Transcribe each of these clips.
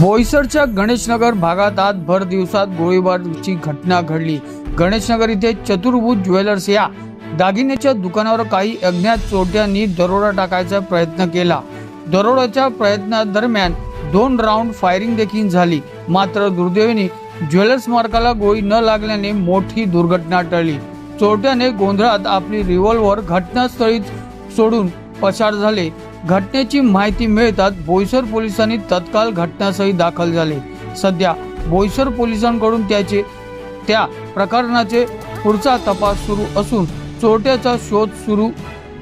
बोईसरच्या गणेशनगर भागात आज भर दिवसात गोळीबारची घटना घडली. गणेशनगर इथे चतुर्भुज ज्वेलर्स या दागिन्याच्या दुकानावर काही अज्ञात चोरट्यांनी दरोडा टाकायचा प्रयत्न केला. दरोड्याच्या प्रयत्नादरम्यान दोन राऊंड फायरिंग देखील झाली. मात्र दुर्दैवाने ज्वेलर्स मार्काला गोळी न लागल्याने मोठी दुर्घटना टळली. चोरट्याने गोंधळात आपली रिव्हॉल्व्हर घटनास्थळी सोडून पसार झाले. घटनेची माहिती मिळताच बोईसर पोलिसांनी तत्काळ घटनास्थळी दाखल झाले. सध्या बोईसर पोलिसांकडून त्याचे त्या प्रकरणाचे पुढचा तपास सुरू असून चोरट्याचा शोध सुरू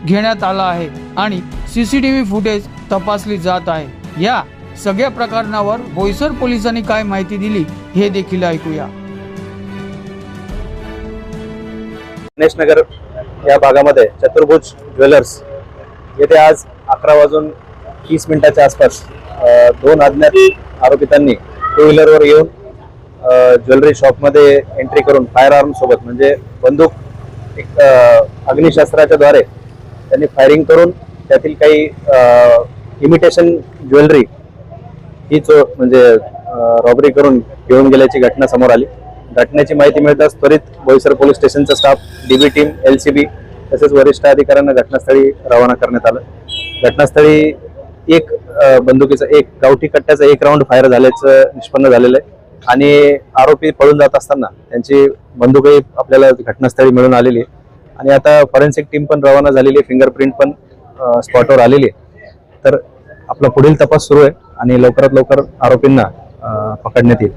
घेण्यात आला आहे आणि सीसीटीव्ही फुटेज तपासली जात आहे. या सगळ्या प्रकरणावर बोईसर पोलिसांनी काय माहिती दिली हे देखील ऐकूया. गणेशनगर या भागामध्ये चतुर्भुज ज्वेलर्स येथे आज अकरा वाजून तीस मिनिटाच्या आसपास दोन अज्ञात आरोपितांनी टू व्हीलरवर येऊन ज्वेलरी शॉपमध्ये एंट्री करून फायर आर्म सोबत म्हणजे बंदूक एक अग्निशास्त्राच्या द्वारे त्यांनी फायरिंग करून त्यातील काही इमिटेशन ज्वेलरी ही चो म्हणजे रॉबरी करून घेऊन गेल्याची घटना समोर आली. घटनेची माहिती मिळताच त्वरित बोईसर पोलीस स्टेशनचा staff DB team L C B तसेच वरिष्ठ अधिकाऱ्यांना घटनास्थळी रवाना करण्यात आलं. घटनास्थळी एक बंदुकीचं बंदुकीचा एक गावठी कट्ट्याचा एक राऊंड फायर झाल्याचं निष्पन्न झालेलं आहे. आणि आरोपी पळून जात असताना त्यांची बंदूकही आपल्याला घटनास्थळी मिळून आलेली आहे. आणि आता फॉरेन्सिक टीम पण रवाना झालेली आहे फिंगरप्रिंट पण स्पॉटवर आलेली आहे. तर आपला पुढील तपास सुरू आहे आणि लवकरात लवकर आरोपींना पकडण्यात येईल.